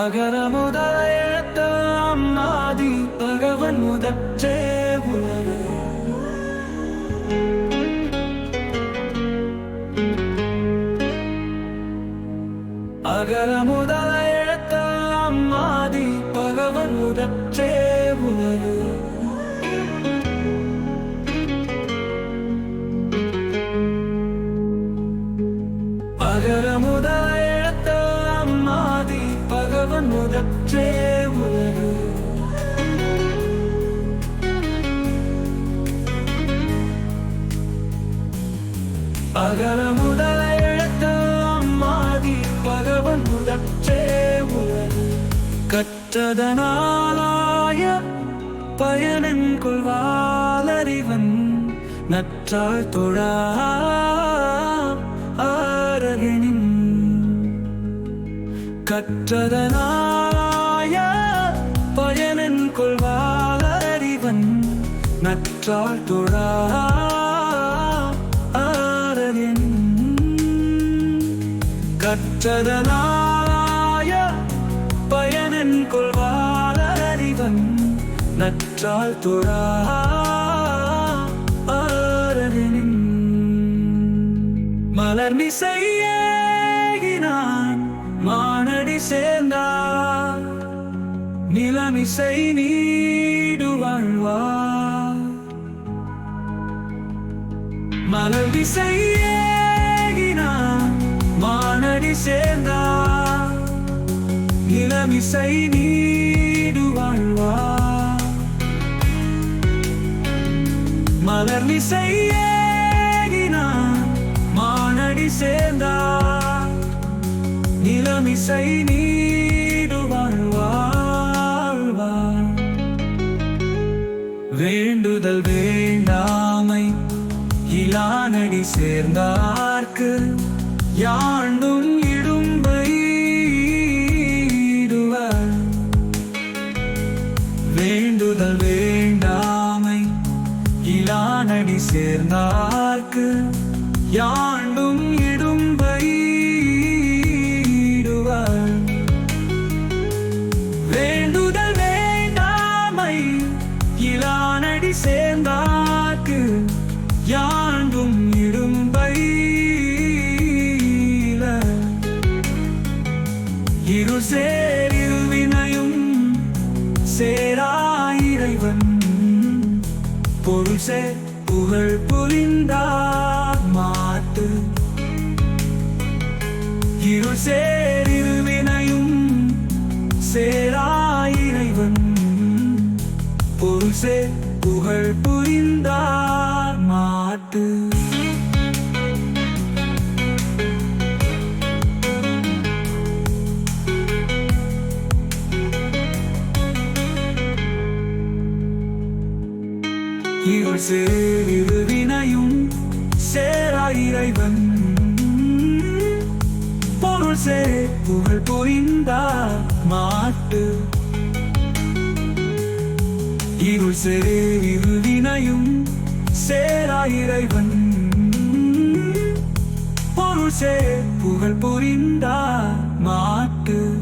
அகர முதல எழுத்த பகவன் முதற்றே உலகு. அகர முதல எழுத்த மாதி பகவன் முதற்றே உலகு. பகவன் முதற்றே உலகு. அகர முதல எழுத்த அம்மாதி பகவன் முதற்றே உலகு. கற்றதனாலாய பயனன் கொள்வாலறிவன் நற்றால் தொழா கற்றதனாய பயனன் கொள்வாளறிவன் நற்றாள் தொழா கற்றதனாய பயனன் கொள்வாளறிவன் நற்றால் தொழா மலர் மிசையேகினான் நிலமிசை நீடு வாழ்வார் மலர் விசையேகினான் மானடி சேர்ந்தார் இளமிசை நீடு வாழ்வார் மலர் விசையேகினான் மானடி சேர்ந்தார் நிலமிசை நீ இலானடி சேர்ந்தார்க்கு யாண்டும் இடும்பை வேண்டுதல் வேண்டாமை இலானடி சேர்ந்தார்க்கு யாண்டும் இடும்பை பொருள் புகழ் புரிந்தார் மாட்டு இரு சேரிருவினையும் சேராயிரைவன் பொருள் சே புகழ் புரிந்தார் மாட்டு இருள் சேர் வினையும் சேரா இறைவன். பொருள் சே புகழ் புரிந்தார் மாட்டு. இருள் சேர் வினையும் சேரா இறைவன். பொருள் சே புகழ் புரிந்தார் மாட்டு.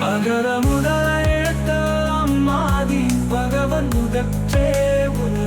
அகர முதல நான் முதற்றே உன்